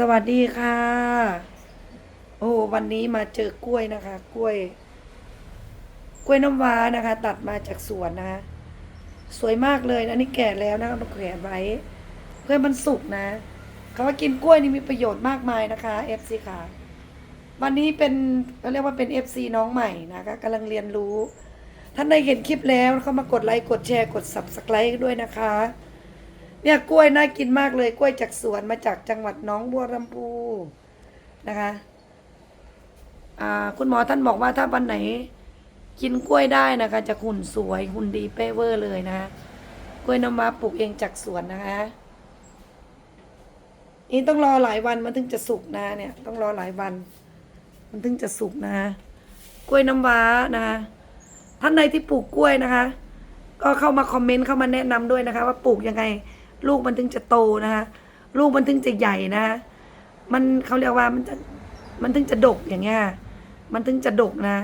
สวัสดีค่ะ โอ้วันนี้มาเจอกล้วยนะคะ กล้วย กล้วยน้ำว้านะคะ ตัดมาจากสวนนะคะสวยมากเลยนะนี่แก่แล้วนะคะต้องแขวนไว้ เพื่อมันสุกนะเขาว่ากินกล้วยนี่มีประโยชน์มากมายนะคะ FC ค่ะ วันนี้เป็นเขาเรียกว่าเป็น FC น้องใหม่นะคะกำลังเรียนรู้ ท่านใดเห็นคลิปแล้วเขามากดไลค์กดแชร์กด subscribe ด้วยนะคะ เนี่ยกล้วยน่ากินมากเลยกล้วยจากสวนมาจากจังหวัดน้องบัวลำพูนะคะอ่าคุณหมอท่านบอกว่าถ้าวันไหนกินกล้วยได้นะคะจะหุ่นสวยหุ่นดีเป้เวอร์เลยนะคะกล้วยน้ำว้าปลูกเองจากสวนนะคะนี่ต้องรอหลายวันมันถึงจะสุกนะเนี่ย ต้องรอหลายวัน มันถึงจะสุกนะคะกล้วยน้ำว้านะคะท่านใดที่ปลูกกล้วยนะคะ ก็เข้ามาคอมเมนต์เข้ามาแนะนำด้วยนะคะ ว่าปลูกยังไง ลูกมันถึงจะโตนะคะลูกมันถึงจะใหญ่นะะมันเขาเรียกว่ามันจะมันถึงจะดกอย่างเงี้ยมันถึงจะดกนะ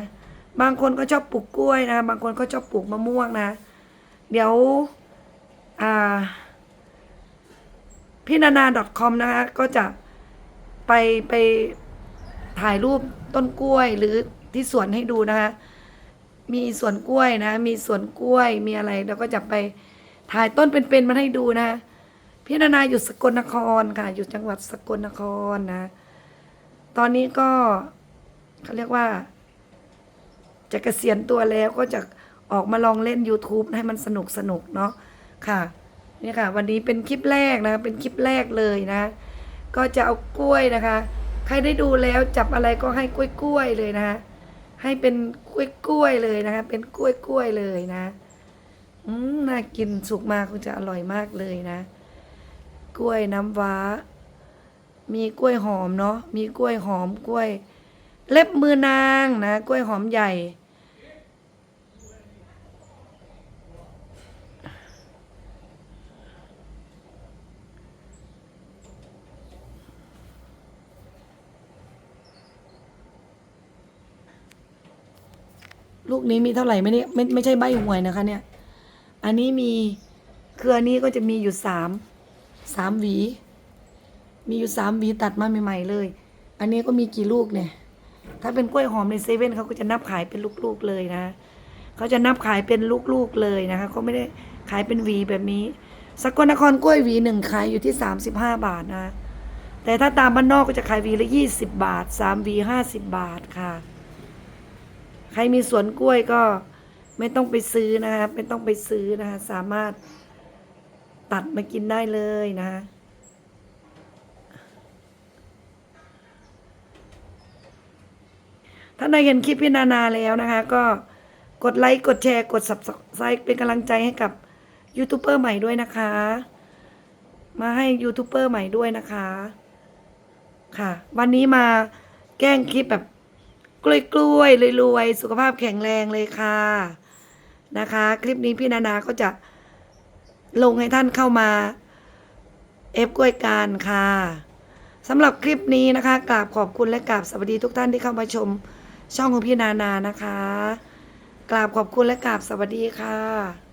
บางคนก็ชอบปลูกกล้วยนะ บางคนก็ชอบปลูกมะม่วงนะ เดี๋ยวอ่าพี่นานา .com นะคะก็จะไปไปถ่ายรูปต้นกล้วยหรือที่สวนให้ดูนะคะ มีสวนกล้วยนะ มีสวนกล้วย มีอะไรเราก็จะไป ถ่ายต้นเป็นๆมาให้ดูนะ พี่นานาอยู่สกลนครค่ะ อยู่จังหวัดสกลนครนะ ตอนนี้ก็เขาเรียกว่าจะเกษียณตัวแล้วก็จะออกมาลองเล่น YouTube ให้มันสนุกสนุกเนาะค่ะนี่ค่ะ วันนี้เป็นคลิปแรกนะ เป็นคลิปแรกเลยนะ ก็จะเอากล้วยนะคะ ใครได้ดูแล้วจับอะไรก็ให้กล้วยกล้วยๆเลยนะคะให้เป็นกล้วยกล้วยๆเลยนะคะ เป็นกล้วยกล้วยๆเลยนะ อืมน่ากินสุกมากคงจะอร่อยมากเลยนะ กล้วยน้ำว้า มีกล้วยหอมเนาะมีกล้วยหอมกล้วย เล็บมือนางนะ กล้วยหอมใหญ่ ลูกนี้มีเท่าไหร่ไม่เนี่ยไม่ไม่ใช่ใบหวยนะคะเนี่ย อันนี้มีเครือนี้ก็จะมีอยู่สามสามหวี มีอยู่สามหวีตัดมาใหม่ๆเลย อันนี้ก็มีกี่ลูกเนี่ย ถ้าเป็นกล้วยหอมในเซเว่นเขาก็จะนับขายเป็นลูกๆเลยนะเขาจะนับขายเป็นลูกๆเลยนะคะเขาไม่ได้ขายเป็นหวีแบบนี้สกลนครกล้วยหวีหนึ่งขายอยู่ที่สามสิบห้าบาทนะแต่ถ้าตามบ้านนอกก็จะขายวีละยี่สิบบาทสามวีห้าสิบบาทค่ะ ใครมีสวนกล้วยก็ ไม่ต้องไปซื้อนะคะไม่ต้องไปซื้อนะคะสามารถตัดมากินได้เลยนะคะถ้าใครเห็นคลิปพี่นานาแล้วนะคะ ก็กดไลค์กดแชร์กด subscribe เป็นกำลังใจให้กับยูทูบเบอร์ใหม่ด้วยนะคะ มาให้ยูทูบเบอร์ใหม่ด้วยนะคะ ค่ะ วันนี้มาแกล้งคลิปแบบกล้วยๆรวยๆ สุขภาพแข็งแรงเลยค่ะ นะคะ คลิปนี้พี่นานาก็จะลงให้ท่านเข้ามาเอฟกล้วยการค่ะสำหรับคลิปนี้นะคะกราบขอบคุณและกราบสวัสดีทุกท่านที่เข้ามาชมช่องของพี่นานานะคะกราบขอบคุณและกราบสวัสดีค่ะ